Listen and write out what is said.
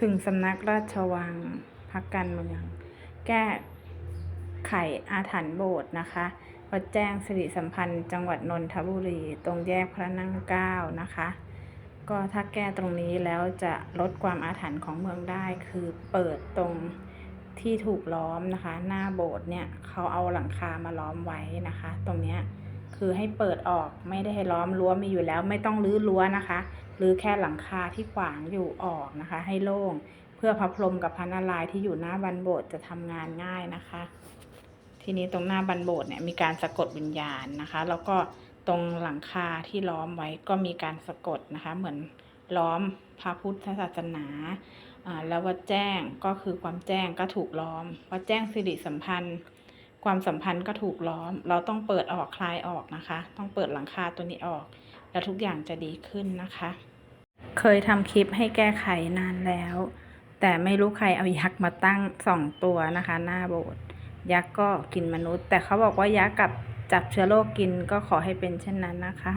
ถึงสำนักราชวังพักการเมือง แก้ไขอาถรรพ์โบสถ์นะคะวัดแจ้งสิริสัมพันธ์จังหวัดนนทบุรี ตรงแยกพระนั่งเก้านะคะ ก็ถ้าแก้ตรงนี้แล้วจะลดความอาถรรพ์ของเมืองได้คือเปิดตรงที่ถูกล้อมนะคะ หน้าโบสถ์เนี่ยเขาเอาหลังคามาล้อมไว้นะคะ ตรงเนี้ยคือให้เปิดออกไม่ได้ให้ล้อมรั้วมีอยู่แล้ว ไม่ต้องรื้อรั้วนะคะ หรือแค่หลังคาที่ขวางอยู่ออกนะคะ ให้โล่ง เพื่อพระพรมกับพระนารายณ์ที่อยู่หน้าบันโบสถ์จะทำงานง่ายนะคะ ทีนี้ตรงหน้าบันโบสถ์เนี่ยมีการสะกดวิญญาณนะคะ แล้วก็ตรงหลังคาที่ล้อมไว้ก็มีการสะกดนะคะ เหมือนล้อมพระพุทธศาสนาอ่าแล้ววัดแจ้งก็คือความแจ้งก็ถูกล้อมวัดแจ้งสิริสัมพันธ์ ความสัมพันธ์ก็ถูกล้อม เราต้องเปิดออกคลายออกนะคะ ต้องเปิดหลังคาตัวนี้ออก แล้วทุกอย่างจะดีขึ้นนะคะ เคยทำคลิปให้แก้ไขนานแล้ว แต่ไม่รู้ใครเอายักษ์มาตั้งสองตัวนะคะ หน้าโบสถ์ยักษ์ก็กินมนุษย์ แต่เขาบอกว่ายักษ์กับจับเชื้อโรคกินก็ขอให้เป็นเช่นนั้นนะคะ